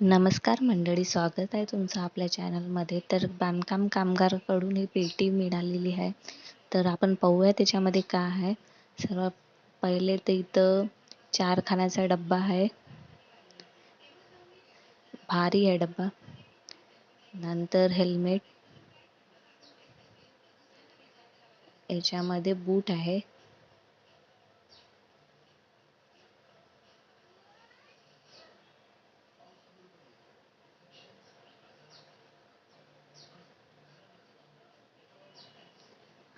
नमस्कार मंडळी स्वागत आहे तुमचं आपल्या चॅनलमध्ये. तर बांधकाम कामगाराकडून ही पेटी मिळालेली आहे. तर आपण पाहूया त्याच्यामध्ये काय आहे. सर्वात पहिले तर इथं चार खाण्याचा डब्बा आहे. भारी आहे डब्बा. नंतर हेल्मेट. याच्यामध्ये बूट आहे.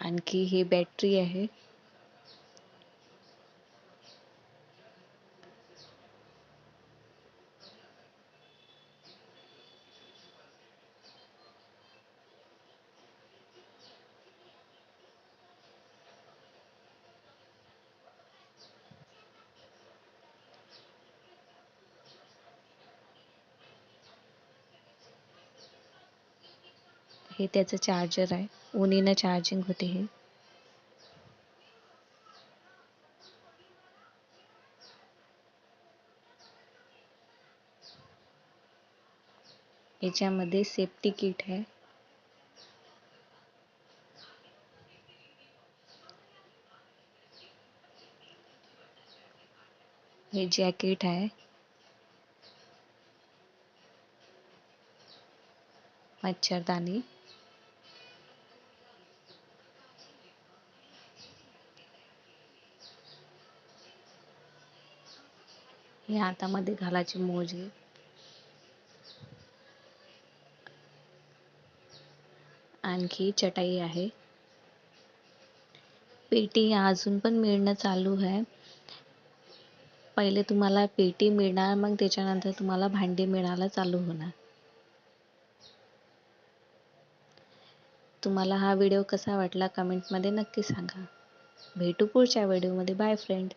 आणखी ही बॅटरी आहे. हे त्याचं चार्जर आहे. उन्हीनं चार्जिंग होते हे. याच्यामध्ये सेफ्टी किट आहे. हे जॅकेट आहे. मच्छरदानी. हे हातामध्ये घालायचे मोजे. आणखी चटाई आहे. पेटी अजून पण मिळणं चालू आहे. पहिले तुम्हाला पेटी मिळणार मग त्याच्यानंतर तुम्हाला भांडी मिळायला चालू होणार. तुम्हाला हा व्हिडिओ कसा वाटला कमेंटमध्ये नक्की सांगा. भेटू पुढच्या व्हिडिओमध्ये. Bye friend.